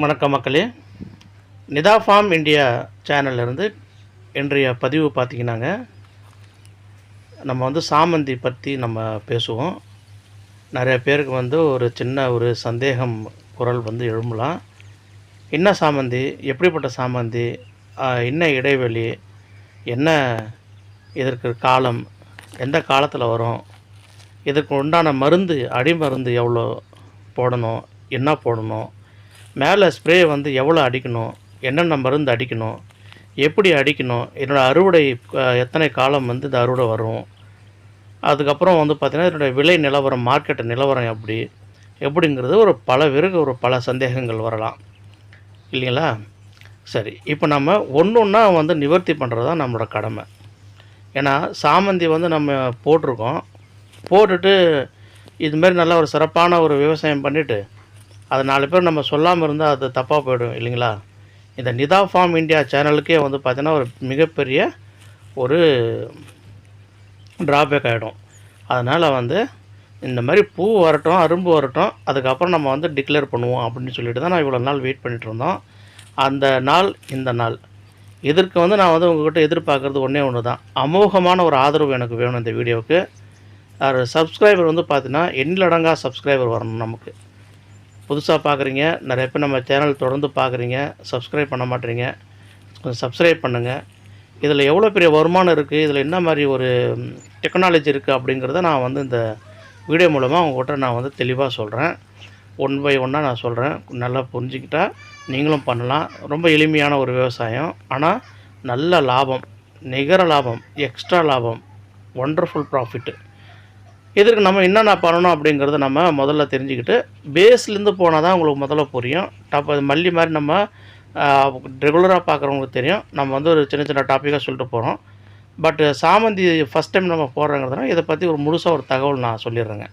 வணக்கம் மக்களே. Nita form India சேனல்லேருந்து இன்றைய பதிவு பார்த்திங்கன்னாங்க நம்ம வந்து சாமந்தி பற்றி நம்ம பேசுவோம். நிறைய பேருக்கு வந்து ஒரு சின்ன ஒரு சந்தேகம் குரல் வந்து எழும்பலாம். என்ன சாமந்தி? எப்படிப்பட்ட சாமந்தி? என்ன இடைவெளி? என்ன இதற்கு காலம்? எந்த காலத்தில் வரும்? இதற்கு உண்டான மருந்து அடிமருந்து எவ்வளோ போடணும்? என்ன போடணும்? மேலே ஸ்ப்ரே வந்து எவ்வளோ அடிக்கணும்? என்னென்ன மருந்து அடிக்கணும்? எப்படி அடிக்கணும்? என்னோடய அறுவடை எத்தனை காலம் வந்து இந்த அறுவடை வரும்? அதுக்கப்புறம் வந்து பார்த்திங்கன்னா இதனுடைய விலை நிலவரம் மார்க்கெட் நிலவரம் எப்படி? எப்படிங்கிறது ஒரு பல பேருக்கு ஒரு பல சந்தேகங்கள் வரலாம். இல்லைங்களா? சரி இப்போ நம்ம ஒன்று ஒன்றா வந்து நிவர்த்தி பண்ணுறது தான் நம்மளோட கடமை. ஏன்னா சாமந்தி வந்து நம்ம போட்டிருக்கோம். போட்டுட்டு இதுமாரி நல்ல ஒரு சிறப்பான ஒரு விவசாயம் பண்ணிவிட்டு அது நாலு பேர் நம்ம சொல்லாமல் இருந்தால் அது தப்பாக போயிடும் இல்லைங்களா? இந்த நிதா ஃபார்ம் இந்தியா சேனலுக்கே வந்து பார்த்திங்கன்னா ஒரு மிகப்பெரிய ஒரு ட்ராபேக் ஆகிடும் அதனால் வந்து இந்த மாதிரி பூ வரட்டும் அரும்பு வரட்டும் அதுக்கப்புறம் நம்ம வந்து டிக்ளேர் பண்ணுவோம் அப்படின்னு சொல்லிட்டு தான் நான் இவ்வளோ நாள் வெயிட் பண்ணிகிட்டு இருந்தோம். அந்த நாள் இந்த நாள். இதற்கு வந்து நான் வந்து உங்கள்கிட்ட எதிர்பார்க்குறது ஒன்றே ஒன்று தான் அமோகமான ஒரு ஆதரவு எனக்கு வேணும் இந்த வீடியோவுக்கு. ஒரு சப்ஸ்கிரைபர் வந்து பார்த்தீங்கன்னா எண்ணிலடங்கா சப்ஸ்கிரைபர் வரணும் நமக்கு. புதுசாக பார்க்குறீங்க நிறைய பேர் நம்ம சேனல் தொடர்ந்து பார்க்குறீங்க சப்ஸ்கிரைப் பண்ண மாட்டேறீங்க கொஞ்சம் சப்ஸ்கிரைப் பண்ணுங்கள் இதில் எவ்வளோ பெரிய வருமானம் இருக்குது இதில் என்ன மாதிரி ஒரு டெக்னாலஜி இருக்குது அப்படிங்கிறத நான் வந்து இந்த வீடியோ மூலமாக உங்கள்கிட்ட நான் வந்து தெளிவாக சொல்கிறேன் ஒன் பை ஒன்னாக நான் சொல்கிறேன் நல்லா புரிஞ்சுக்கிட்டால் நீங்களும் பண்ணலாம். ரொம்ப எளிமையான ஒரு விவசாயம். ஆனால் நல்ல லாபம் நிகர லாபம் எக்ஸ்ட்ரா லாபம் ஒண்டர்ஃபுல் ப்ராஃபிட்டு இதற்கு நம்ம என்னென்ன பண்ணணும் அப்படிங்கிறத நம்ம முதல்ல தெரிஞ்சுக்கிட்டு பேஸ்லேருந்து போனால் தான் உங்களுக்கு முதல்ல புரியும். டாப் அது மல்லி மாதிரி நம்ம ரெகுலராக பார்க்குறவங்களுக்கு தெரியும். நம்ம வந்து ஒரு சின்ன சின்ன டாப்பிக்காக சொல்லிட்டு போகிறோம் பட் சாமந்தி ஃபஸ்ட் டைம் நம்ம போடுறோங்கிறதுனால இதை பற்றி ஒரு முழுசாக ஒரு தகவல் நான் சொல்லிடுறேங்க.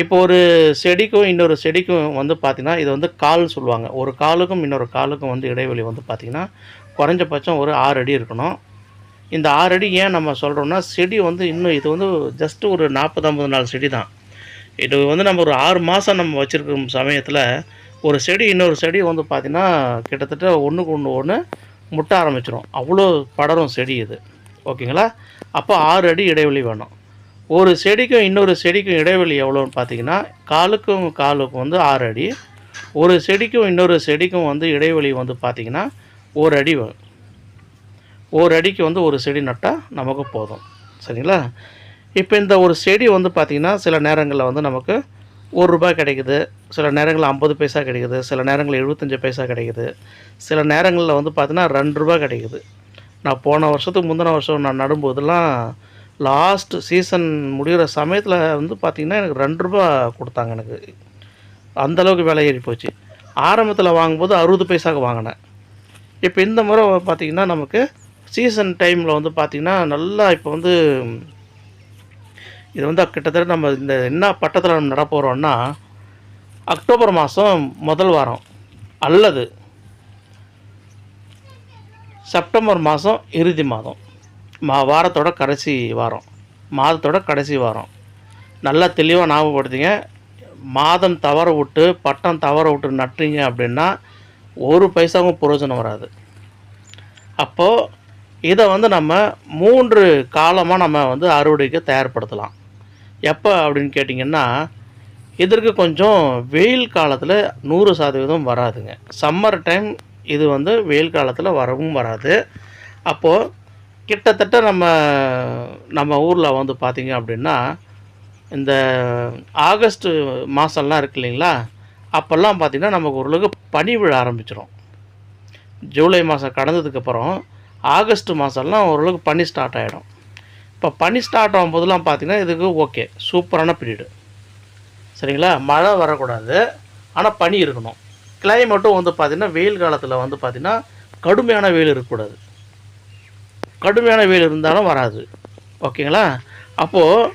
இப்போ ஒரு செடிக்கும் இன்னொரு செடிக்கும் வந்து பார்த்திங்கன்னா இது வந்து கால் சொல்லுவாங்க. ஒரு காலுக்கும் இன்னொரு காலுக்கும் வந்து இடைவெளி வந்து பார்த்திங்கன்னா குறைஞ்சபட்சம் ஒரு ஆறு அடி இருக்கணும். இந்த ஆறு அடி ஏன் நம்ம சொல்கிறோம்னா செடி வந்து இன்னும் இது வந்து ஜஸ்ட் ஒரு நாற்பது ஐம்பது நாள் செடி தான். இது வந்து நம்ம ஒரு ஆறு மாதம் நம்ம வச்சுருக்கும் சமயத்தில் ஒரு செடி இன்னொரு செடி வந்து பார்த்திங்கன்னா கிட்டத்தட்ட ஒன்றுக்கு ஒன்று ஒன்று முட்ட ஆரம்பிச்சிடும் அவ்வளோ படரும் செடி இது. ஓகேங்களா? அப்போ ஆறு அடி இடைவெளி வேணும். ஒரு செடிக்கும் இன்னொரு செடிக்கும் இடைவெளி எவ்வளோன்னு பார்த்தீங்கன்னா காலுக்கும் காலுக்கும் வந்து ஆறு அடி. ஒரு செடிக்கும் இன்னொரு செடிக்கும் வந்து இடைவெளி வந்து பார்த்திங்கன்னா ஒரு அடி வரும் ஒரு அடிக்கு வந்து ஒரு செடி நட்டால் நமக்கு போதும். சரிங்களா? இப்போ இந்த ஒரு செடி வந்து பார்த்திங்கன்னா சில நேரங்களில் வந்து நமக்கு ஒரு ரூபாய் கிடைக்குது. சில நேரங்களில் ஐம்பது பைசா கிடைக்குது. சில நேரங்களில் எழுபத்தஞ்சு பைசா கிடைக்குது. சில நேரங்களில் வந்து பார்த்திங்கன்னா ரெண்டு ரூபாய் கிடைக்குது. நான் போன வருஷத்துக்கு முந்தின வருஷம் நான் நடும்போதெல்லாம் லாஸ்ட் சீசன் முடிகிற சமயத்தில் வந்து பார்த்திங்கன்னா எனக்கு ரெண்டு ரூபா கொடுத்தாங்க எனக்கு. அந்தளவுக்கு விலை ஏறி போச்சு. ஆரம்பத்தில் வாங்கும்போது அறுபது பைசாவுக்கு வாங்கினேன். இப்போ இந்த முறை பார்த்திங்கன்னா நமக்கு சீசன் டைமில் வந்து பார்த்திங்கன்னா நல்லா இப்போ வந்து இது வந்து கிட்டத்தட்ட நம்ம இந்த என்ன பட்டத்தில் நம்ம நடப்போகிறோம்னா அக்டோபர் மாதம் முதல் வாரம் அல்லது செப்டம்பர் மாதம் இறுதி மாதம். மா வாரத்தோட கடைசி வாரம். மாதத்தோட கடைசி வாரம். நல்லா தெளிவாக ஞாபகப்படுத்திங்க. மாதம் தவற விட்டு பட்டம் தவற விட்டு நட்டுறீங்க அப்படின்னா ஒரு பைசாவும் பிரயோஜனம் வராது. அப்போது இதை வந்து நம்ம மூன்று காலமாக நம்ம வந்து அறுவடைக்கு தயார்படுத்தலாம். எப்போ அப்படின்னு கேட்டிங்கன்னா இதற்கு கொஞ்சம் வெயில் காலத்தில் நூறு சதவீதம் வராதுங்க. சம்மர் டைம் இது வந்து வெயில் காலத்தில் வரவும் வராது. அப்போது கிட்டத்தட்ட நம்ம நம்ம ஊரில் வந்து பார்த்திங்க அப்படின்னா இந்த ஆகஸ்ட்டு மாதம்லாம் இருக்கு இல்லைங்களா? அப்போல்லாம் பார்த்திங்கன்னா நமக்கு ஓரளவுக்கு பனி விழ ஆரம்பிச்சிடும் ஜூலை மாதம் கடந்ததுக்கப்புறம் ஆகஸ்ட் மாதம்லாம் ஓரளவுக்கு பனி ஸ்டார்ட் ஆகிடும் இப்போ பனி ஸ்டார்ட் ஆகும்போதெல்லாம் பார்த்திங்கன்னா இதுக்கு ஓகே சூப்பரான பீரியடு சரிங்களா? மழை வரக்கூடாது. ஆனால் பனி இருக்கணும். கிளைமேட்டும் வந்து பார்த்திங்கன்னா வெயில் காலத்தில் வந்து பார்த்திங்கன்னா கடுமையான வெயில் இருக்கக்கூடாது. கடுமையான வெயில் இருந்தாலும் வராது. ஓகேங்களா அப்போது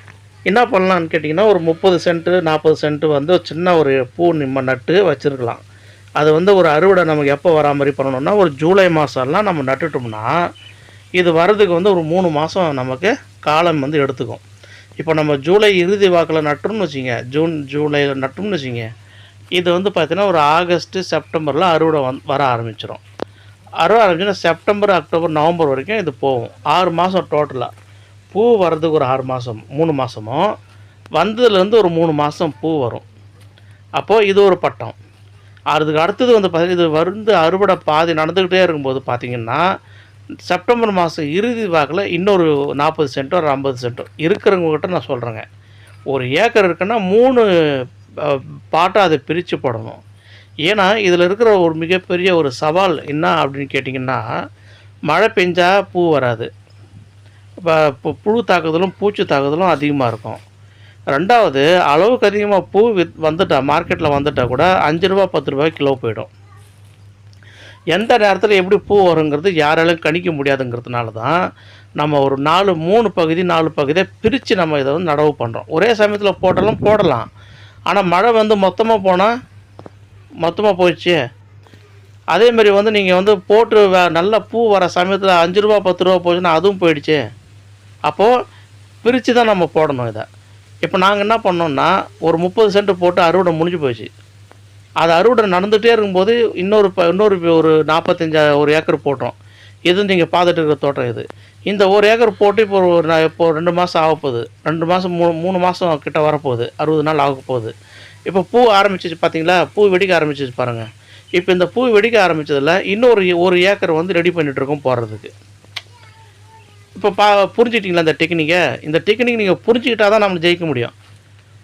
என்ன பண்ணலான்னு கேட்டிங்கன்னா ஒரு முப்பது சென்ட்டு நாற்பது சென்ட்டு வந்து ஒரு சின்ன ஒரு பூ நிம்ம நட்டு வச்சுருக்கலாம். அது வந்து ஒரு அறுவடை நமக்கு எப்போ வரா மாதிரி பண்ணணும்னா ஒரு ஜூலை மாதம்லாம் நம்ம நட்டுட்டோம்னா இது வர்றதுக்கு வந்து ஒரு மூணு மாதம் நமக்கு காலம் வந்து எடுத்துக்கும். இப்போ நம்ம ஜூலை இறுதி வாக்கில் நட்டோம்னு வச்சுங்க ஜூன் ஜூலையில் நட்டோம்னு வச்சுங்க இது வந்து பார்த்திங்கன்னா ஒரு ஆகஸ்ட்டு செப்டம்பரில் அறுவடை வந் வர ஆரம்பிச்சிடும் அறுவடை ஆரம்பிச்சுன்னா செப்டம்பர் அக்டோபர் நவம்பர் வரைக்கும் இது போகும். ஆறு மாதம் டோட்டலாக பூ வர்றதுக்கு ஒரு ஆறு மாதம் மூணு மாதமும் வந்ததுலேருந்து ஒரு மூணு மாதம் பூ வரும். அப்போது இது ஒரு பட்டம். அதுக்கு அடுத்தது வந்து பார்த்தீங்கன்னா இது வருந்து அறுவடை பாதி நடந்துக்கிட்டே இருக்கும்போது பார்த்தீங்கன்னா செப்டம்பர் மாதம் இறுதி வாக்கில் இன்னொரு நாற்பது சென்ட்டோ ஒரு ஐம்பது சென்ட்டோ இருக்கிறவங்ககிட்ட நான் சொல்கிறேங்க ஒரு ஏக்கர் இருக்குன்னா மூணு பாட்டாக அதை பிரித்து போடணும். ஏன்னா இதில் இருக்கிற ஒரு மிகப்பெரிய ஒரு சவால் என்ன அப்படின்னு கேட்டிங்கன்னா மழை பெஞ்சால் பூ வராது. இப்போ புழு தாக்குதலும் பூச்சி தாக்குதலும் அதிகமாக இருக்கும். ரெண்டாவது அளவுக்கு அதிகமாக பூ வித் வந்துட்டா மார்க்கெட்டில் வந்துட்டால் கூட அஞ்சு ரூபா பத்து ரூபாய் கிலோ போயிடும். எந்த நேரத்தில் எப்படி பூ வருங்கிறது யாராலும் கணிக்க முடியாதுங்கிறதுனால தான் நம்ம ஒரு நாலு மூணு பகுதி நாலு பகுதியை பிரித்து நம்ம இதை வந்து நடவு பண்ணுறோம் ஒரே சமயத்தில் போட்டாலும் போடலாம். ஆனால் மழை வந்து மொத்தமாக போனால் மொத்தமாக போயிடுச்சு. அதேமாரி வந்து நீங்கள் வந்து போட்டு வே- நல்ல பூ வர சமயத்தில் அஞ்சு ரூபா பத்து ரூபா போச்சுன்னா அதுவும் போயிடுச்சு. அப்போது பிரித்து தான் நம்ம போடணும் இதை. இப்போ நாங்கள் என்ன பண்ணோம்னா ஒரு முப்பது சென்ட் போட்டு அறுவடை முடிஞ்சு போச்சு. அது அறுவடை நடந்துகிட்டே இருக்கும்போது இன்னொரு ப இன்னொரு ஒரு நாற்பத்தஞ்சா ஒரு ஏக்கர் போட்டோம். இது நீங்கள் பார்த்துட்டு இருக்கிற தோட்டம் இது. இந்த ஒரு ஏக்கர் போட்டு இப்போ ஒரு நான் இப்போ ரெண்டு மாதம் ஆக போகுது. ரெண்டு மாதம் மூணு மூணு மாதம் கிட்ட வரப்போகுது. அறுபது நாள் ஆக போகுது. இப்போ பூ ஆரம்பிச்சிச்சு பார்த்தீங்களா பூ வெடிக்க ஆரம்பிச்சிச்சு பாருங்கள் இப்போ இந்த பூ வெடிக்க ஆரம்பித்ததில் இன்னொரு ஒரு ஏக்கர் வந்து ரெடி பண்ணிகிட்ருக்கோம் போடுறதுக்கு இப்போ பா புரிஞ்சுக்கிட்டீங்களா இந்த டெக்னிக்கை? இந்த டெக்னிக் நீங்கள் புரிஞ்சுக்கிட்டா தான் நம்ம ஜெயிக்க முடியும்.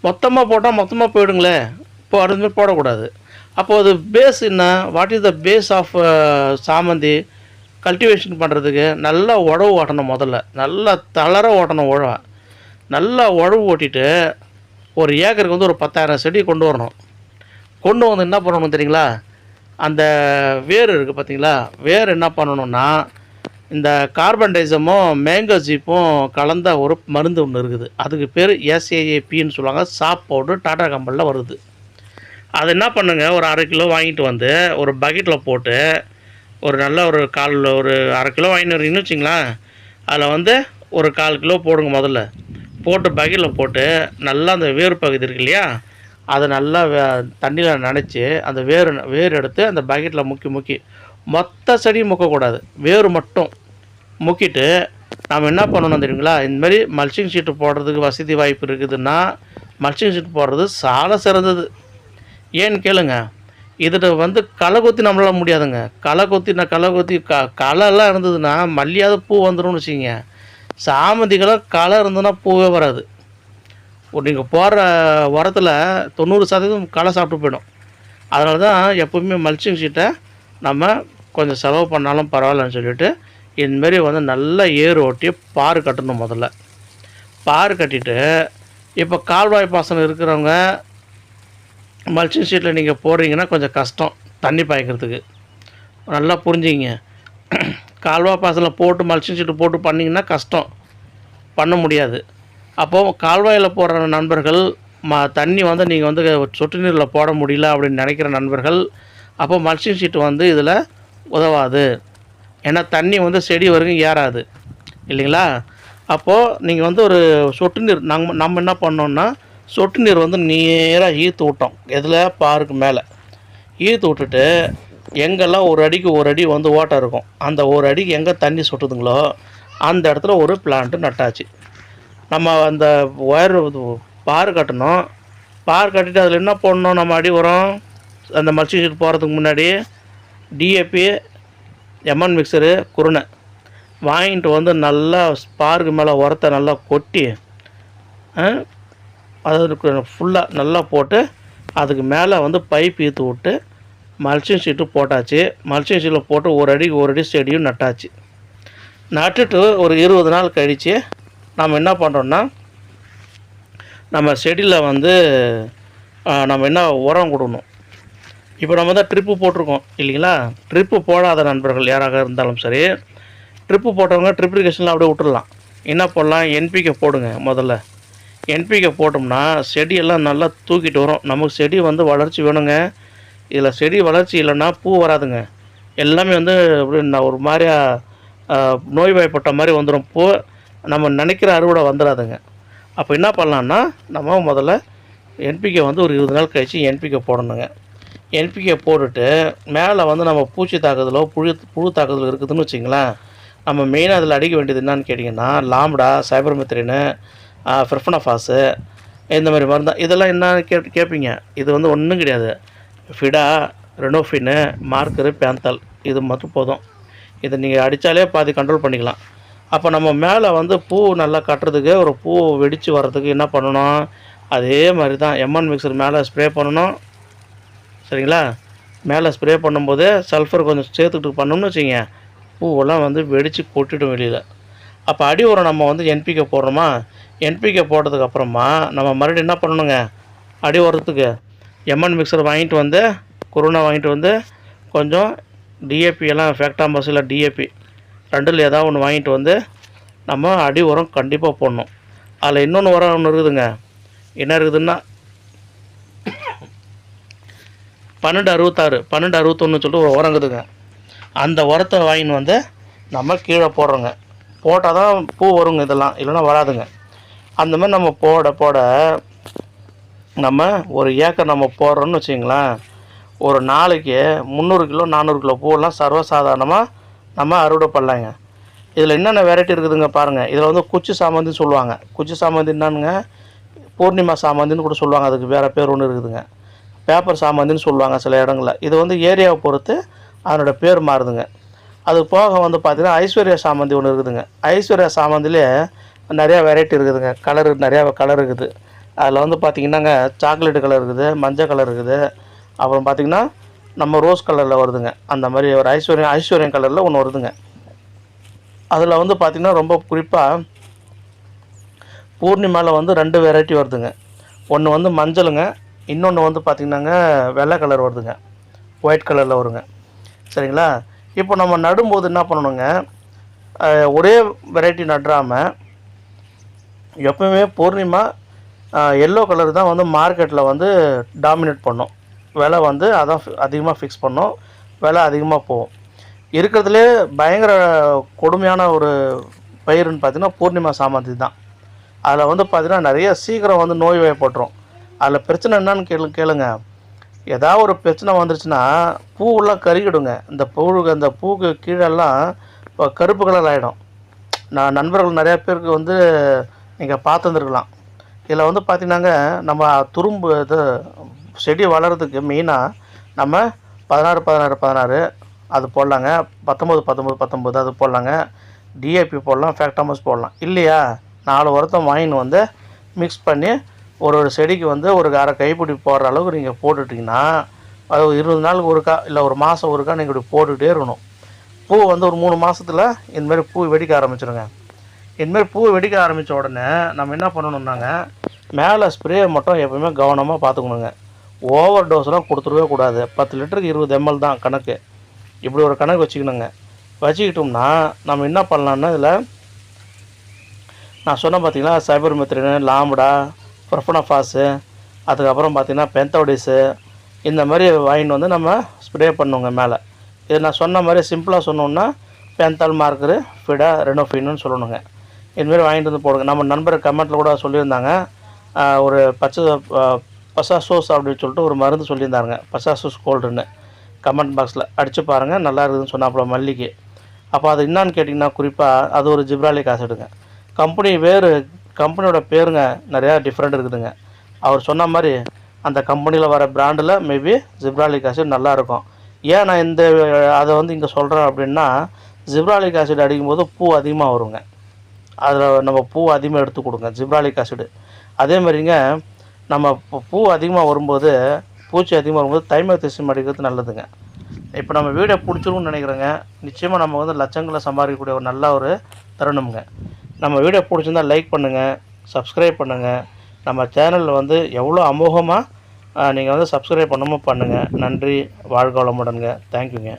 மொத்தமாக போட்டால் மொத்தமாக போயிடுங்களே. இப்போ அடுத்த போடக்கூடாது. அப்போது அது பேஸ் என்ன? What is the base of சாமந்தி? கல்டிவேஷன் பண்ணுறதுக்கு நல்லா உழவு ஓட்டணும் முதல்ல. நல்லா தளர ஓட்டணும் உழவை. நல்லா உழவு ஓட்டிட்டு ஒரு ஏக்கருக்கு வந்து ஒரு பத்தாயிரம் செடி கொண்டு வரணும். கொண்டு வந்து என்ன பண்ணணும் தெரியுங்களா? அந்த வேர் இருக்குது பார்த்தீங்களா? வேர் என்ன பண்ணணும்னா இந்த கார்பன் டைசமும் மேங்கோ ஜீப்பும் கலந்த ஒரு மருந்து ஒன்று இருக்குது. அதுக்கு பேர் எஸ்ஏஏபின்னு சொல்லுவாங்க. சாப் பவுடர் டாடா கம்பெனியில் வருது. அது என்ன பண்ணுங்க? ஒரு அரை கிலோ வாங்கிட்டு வந்து ஒரு பக்கெட்டில் போட்டு ஒரு நல்ல ஒரு கால் ஒரு அரை கிலோ வாங்கிட்டு வரீங்கன்னு வச்சிங்களேன். அதில் வந்து ஒரு கால் கிலோ போடுங்க முதல்ல. போட்டு பக்கெட்டில் போட்டு நல்லா அந்த வேர் பகுதி இருக்கு இல்லையா? அதை நல்லா தண்ணியில் நினச்சி அந்த வேர் வேர் எடுத்து அந்த பக்கெட்டில் முக்கி முக்கி மொத்த செடியும் முக்கக்கூடாது. வேர் மட்டும். முக்கிட்டு நாம் என்ன பண்ணணும் தெரியுங்களா? இந்தமாரி மல்ச்சிங் ஷீட்டு போடுறதுக்கு வசதி வாய்ப்பு இருக்குதுன்னா மல்ச்சிங் ஷீட் போடுறது சால சிறந்தது. ஏன்னு கேளுங்க. இதில் வந்து களை கொத்தி நம்மளால் முடியாதுங்க. களை கொத்தி நான் களை கொத்தி க களைலாம் இருந்ததுன்னா மல்லியாவது பூ வந்துடும்னு வச்சுங்க சாமந்திகளாக களை இருந்ததுன்னா பூவே வராது. நீங்கள் போடுற உரத்தில் தொண்ணூறு சதவீதம் களை சாப்பிட்டு போயிடும். அதனால தான் எப்போவுமே மல்ச்சிங் ஷீட்டை நம்ம கொஞ்சம் செலவு பண்ணாலும் பரவாயில்லன்னு சொல்லிட்டு இதுமாரி வந்து நல்லா ஏர் ஓட்டி பார் கட்டணும் முதல்ல. பார் கட்டிட்டு இப்போ கால்வாய் பாசனம் இருக்கிறவங்க மல்ச்சிங் ஷீட்டில் நீங்கள் போடுறீங்கன்னா கொஞ்சம் கஷ்டம் தண்ணி பாய்க்கிறதுக்கு. நல்லா புரிஞ்சுங்க கால்வாய் பாசனில் போட்டு மல்ச்சிங் ஷீட்டு போட்டு பண்ணிங்கன்னா கஷ்டம் பண்ண முடியாது. அப்போது கால்வாயில் போடுற நண்பர்கள் ம தண்ணி வந்து நீங்கள் வந்து சொட்டு நீரில் போட முடியல அப்படின்னு நினைக்கிற நண்பர்கள் அப்போ மல்ச்சிங் ஷீட் வந்து இதில் உதவாது. ஏன்னா தண்ணி வந்து செடி வரைக்கும் ஏறாது. இல்லைங்களா? அப்போது நீங்கள் வந்து ஒரு சொட்டு நீர் நம்ம நம்ம என்ன பண்ணோம்னா சொட்டு நீர் வந்து நேராக ஈர்த்து விட்டோம். எதில்? பாருக்கு மேலே. ஈர்த்து விட்டுட்டு எங்கெல்லாம் ஒரு அடிக்கு ஒரு அடி வந்து ஓட்டை இருக்கும் அந்த ஒரு அடிக்கு எங்கே தண்ணி சொட்டுதுங்களோ அந்த இடத்துல ஒரு பிளான்ட்டு நட்டாச்சு. நம்ம அந்த ஒயர் பார் கட்டணும். பார் கட்டிட்டு அதில் என்ன போடணும்? நம்ம அடி உரம்? அந்த மல்ச்சிங் ஷீட் போகிறதுக்கு முன்னாடி டிஏபி எம்என் மிக்சரு குருணை. வாங்கிட்டு வந்து நல்லா ஸ்பார்க்கு மேலே உரத்தை நல்லா கொட்டி அதுக்கு ஃபுல்லாக நல்லா போட்டு அதுக்கு மேலே வந்து பைப் ஈத்து விட்டு மல்ச்சிங் ஷீட்டு போட்டாச்சு. மல்ச்சிங் ஷீட்டில் போட்டு ஒரு அடிக்கு ஒரு அடி செடியும் நட்டாச்சு. நட்டுட்டு ஒரு இருபது நாள் கழித்து நம்ம என்ன பண்ணுறோன்னா நம்ம செடியில் வந்து நம்ம என்ன உரம் கொடுக்கணும்? இப்போ நம்ம தான் ட்ரிப்பு போட்டிருக்கோம் இல்லைங்களா? ட்ரிப்பு போடாத நண்பர்கள் யாராக இருந்தாலும் சரி ட்ரிப்பு போட்டவங்க ட்ரிப்ளிகேஷனில் அப்படியே விட்டுடலாம் என்ன போடலாம்? என்பிகே போடுங்க முதல்ல. என்பிகே போட்டோம்னா செடியெல்லாம் நல்லா தூக்கிட்டு வரும். நமக்கு செடி வந்து வளர்ச்சி வேணுங்க. இதில் செடி வளர்ச்சி இல்லைன்னா பூ வராதுங்க. எல்லாமே வந்து அப்படியே நான் ஒரு மாதிரியா நோய்வாய்ப்பட்ட மாதிரி வந்துடும் பூ நம்ம நினைக்கிற அறுவடை வந்துடாதுங்க அப்போ என்ன பண்ணலான்னா நம்ம முதல்ல என்பிகே வந்து ஒரு இருபது நாள் கழித்து என்பிகே போடணுங்க. என்பிகே போட்டுட்டு மேலே வந்து நம்ம பூச்சி தாக்குதலோ புழு புழு தாக்குதல் இருக்குதுன்னு வச்சிங்களேன் நம்ம மெயினாக அதில் அடிக்க வேண்டியது என்னன்னு கேட்டிங்கன்னா லாம்டா சைபர்மெத்ரினு ஃபிர்ஃபனஃபாஸு இந்த மாதிரி மருந்து இதெல்லாம் என்ன கே கேட்பீங்க? இது வந்து ஒன்றும் கிடையாது. ஃபிடா ரெனோஃபின்னு மார்க்கரு பேந்தால் இது மட்டும் போதும். இதை நீங்கள் அடித்தாலே பாதி கண்ட்ரோல் பண்ணிக்கலாம். அப்போ நம்ம மேலே வந்து பூ நல்லா கட்டுறதுக்கு ஒரு பூ வெடித்து வர்றதுக்கு என்ன பண்ணணும்? அதே மாதிரி தான் எம்என் மிக்சர் மேலே ஸ்ப்ரே பண்ணணும். சரிங்களா? மேலே ஸ்ப்ரே பண்ணும்போது சல்ஃபர் கொஞ்சம் சேர்த்துக்கிட்டு பண்ணோம்னு வச்சுங்க பூவெல்லாம் வந்து வெடித்து கொட்டிடும் வெளியில். அப்போ அடி உரம் நம்ம வந்து என்பிகே போடுறோமா? என்பிகே போட்டதுக்கப்புறமா நம்ம மறுபடியும் என்ன பண்ணணுங்க? அடி உரத்துக்கு எம்என் மிக்சர் வாங்கிட்டு வந்து குருணா வாங்கிட்டு வந்து கொஞ்சம் டிஏபி எல்லாம் ஃபேக்டாம்பஸ் இல்லை டிஏபி ரெண்டில் ஏதாவது ஒன்று வாங்கிட்டு வந்து நம்ம அடி உரம் கண்டிப்பாக போடணும். அதில் இன்னொன்று உரம் ஒன்று இருக்குதுங்க. என்ன இருக்குதுன்னா பன்னெண்டு அறுபத்தாறு பன்னெண்டு அறுபத்தொன்னு சொல்லிட்டு ஒரு உரம் இருக்குதுங்க. அந்த உரத்தை வாங்கின்னு வந்து நம்ம கீழே போடுறோங்க. போட்டால் தான் பூ வருங்க இதெல்லாம் இல்லைன்னா வராதுங்க. அந்த மாதிரி நம்ம போட போட நம்ம ஒரு ஏக்கர் நம்ம போடுறோன்னு வச்சிங்களேன் ஒரு நாளைக்கு முந்நூறு கிலோ நானூறு கிலோ பூவெல்லாம் சர்வசாதாரணமாக நம்ம அறுவடை பண்ணலாங்க. இதில் என்னென்ன வெரைட்டி இருக்குதுங்க பாருங்கள் இதில் வந்து குச்சி சாமந்தின்னு சொல்லுவாங்க. குச்சி சாமந்தி என்னனுங்க பூர்ணிமா சாமந்தின்னு கூட சொல்லுவாங்க. அதுக்கு வேறு பேர் ஒன்று இருக்குதுங்க. பேப்பர் சாமந்தின்னு சொல்லுவாங்க சில இடங்களில். இது வந்து ஏரியாவை பொறுத்து அதனோட பேர் மாறுதுங்க. அது போக வந்து பார்த்திங்கன்னா ஐஸ்வர்யா சாமந்தி ஒன்று இருக்குதுங்க. ஐஸ்வர்யா சாமந்திலே நிறையா வெரைட்டி இருக்குதுங்க. கலர் நிறையா கலர் இருக்குது. அதில் வந்து பார்த்திங்கன்னாங்க சாக்லேட் கலர் இருக்குது மஞ்சள் கலர் இருக்குது. அப்புறம் பார்த்திங்கன்னா நம்ம ரோஸ் கலரில் வருதுங்க. அந்த மாதிரி ஒரு ஐஸ்வர்யம் ஐஸ்வர்யம் கலரில் ஒன்று வருதுங்க. அதில் வந்து பார்த்திங்கன்னா ரொம்ப குறிப்பாக பூர்ணிமாவில் வந்து ரெண்டு வெரைட்டி வருதுங்க. ஒன்று வந்து மஞ்சளுங்க இன்னொன்று வந்து பார்த்திங்கன்னாங்க வெள்ளை கலர் வருதுங்க. ஒயிட் கலரில் வருங்க. சரிங்களா? இப்போ நம்ம நடும்போது என்ன பண்ணணுங்க? ஒரே வெரைட்டி நடுறாமல் எப்பவுமே பூர்ணிமா எல்லோ கலர் தான் வந்து மார்க்கெட்டில் வந்து டாமினேட் பண்ணும். விலை வந்து அதான் அதிகமாக ஃபிக்ஸ் பண்ணும். விலை அதிகமாக போகும். இருக்கிறதுலே பயங்கர கொடுமையான ஒரு பயிருன்னு பார்த்தீங்கன்னா பூர்ணிமா சாமந்தி தான். அதில் வந்து பார்த்தீங்கன்னா நிறைய சீக்கிரம் வந்து நோய் வாய்ப்பட்டுரும் அதில் பிரச்சனை என்னன்னு கேளு கேளுங்க. ஏதாவது ஒரு பிரச்சனை வந்துருச்சுன்னா பூவெல்லாம் கருகிடுங்க. இந்த பூவுக்கு அந்த பூக்கு கீழெல்லாம் இப்போ கருப்பு கலர் ஆகிடும் நான் நண்பர்கள் நிறையா பேருக்கு வந்து நீங்கள் பார்த்துருந்துருக்கலாம். இதில் வந்து பார்த்தீங்கன்னாங்க நம்ம துரும்பு இது செடி வளர்கிறதுக்கு மெயினாக நம்ம பதினாறு பதினாறு பதினாறு அது போடலாங்க. பத்தொம்பது பத்தொம்பது பத்தொம்பது அது போடலாங்க. டிஏபி போடலாம் ஃபேக்டாமஸ் போடலாம். இல்லையா? நாலு உரத்தை வாங்கின்னு வந்து மிக்ஸ் பண்ணி ஒரு ஒரு செடிக்கு வந்து ஒரு அரை கைப்பிடி போடுற அளவுக்கு நீங்கள் போட்டுட்டிங்கன்னா அது இருபது நாளுக்கு ஒருக்கா இல்லை ஒரு மாதம் ஒருக்கா நீங்கள் இப்படி போட்டுக்கிட்டே இருக்கணும். பூ வந்து ஒரு மூணு மாதத்தில் இந்தமாரி பூ வெடிக்க ஆரம்பிச்சிருங்க. இந்தமாரி பூ வெடிக்க ஆரம்பித்த உடனே நம்ம என்ன பண்ணணும்னாங்க மேலே ஸ்ப்ரே மட்டும் எப்பவுமே கவனமாக பார்த்துக்கணுங்க. ஓவர் டோஸ்லாம் கொடுத்துடவே கூடாது. பத்து லிட்டருக்கு இருபது எம்எல் தான் கணக்கு. இப்படி ஒரு கணக்கு வச்சுக்கணுங்க. வச்சுக்கிட்டோம்னா நம்ம என்ன பண்ணலான்னா இதில் நான் சொன்ன பார்த்தீங்கன்னா சைபர் மெத்திரின் லாம்படா ப்ரொஃபனஃபாஸு அதுக்கப்புறம் பார்த்தீங்கன்னா பென்தோடிஸு இந்த மாதிரி வாங்கிட்டு வந்து நம்ம ஸ்ப்ரே பண்ணுவோங்க மேலே. இது நான் சொன்ன மாதிரி சிம்பிளாக சொன்னோன்னா பென்தால் மார்க்கரு ஃபிடா ரெனோஃபின்னு சொல்லணுங்க. இதுமாரி வாங்கிட்டு வந்து போடுங்க. நம்ம நண்பர் கமெண்ட்டில் கூட சொல்லியிருந்தாங்க. ஒரு பச்சை பசாசோஸ் அப்படின்னு சொல்லிட்டு ஒரு மருந்து சொல்லியிருந்தாருங்க. பசாசோஸ் கோல்டுன்னு. கமெண்ட் பாக்ஸில் அடித்து பாருங்கள் நல்லா இருக்குதுன்னு சொன்னாப்புல மல்லிக்கு. அப்போ அது என்னான்னு கேட்டிங்கன்னா குறிப்பாக அது ஒரு ஜிப்ராலிக் ஆசிடுங்க கம்பெனி வேறு கம்பெனியோட பேருங்க நிறையா டிஃப்ரெண்ட் இருக்குதுங்க. அவர் சொன்ன மாதிரி அந்த கம்பெனியில் வர பிராண்டில் மேபி ஜிப்ராலிக் ஆசிட் நல்லாயிருக்கும் ஏன் நான் இந்த அதை வந்து இங்கே சொல்கிறேன் அப்படின்னா ஜிப்ராலிக் ஆசிட் அடிக்கும்போது பூ அதிகமாக வருங்க. அதில் நம்ம பூ அதிகமாக எடுத்து கொடுங்க ஜிப்ராலிக் ஆசிடு அதே மாதிரிங்க நம்ம பூ- அதிகமாக வரும்போது பூச்சி அதிகமாக வரும்போது தைமத்திசம் அடிக்கிறது நல்லதுங்க. இப்போ நம்ம வீடை பிடிச்சிருக்கும்னு நினைக்கிறேங்க. நிச்சயமாக நம்ம வந்து லட்சங்களை சம்பாதிக்கக்கூடிய ஒரு நல்ல ஒரு தருணம்ங்க. நம்ம வீடியோ பிடிச்சிருந்தா லைக் பண்ணுங்கள் சப்ஸ்கிரைப் பண்ணுங்கள் நம்ம சேனலில் வந்து எவ்வளோ அமோகமாக நீங்கள் வந்து சப்ஸ்கிரைப் பண்ணாமல் பண்ணுங்கள் நன்றி வாழ்க வளமுடனுங்க. தேங்க்யூங்க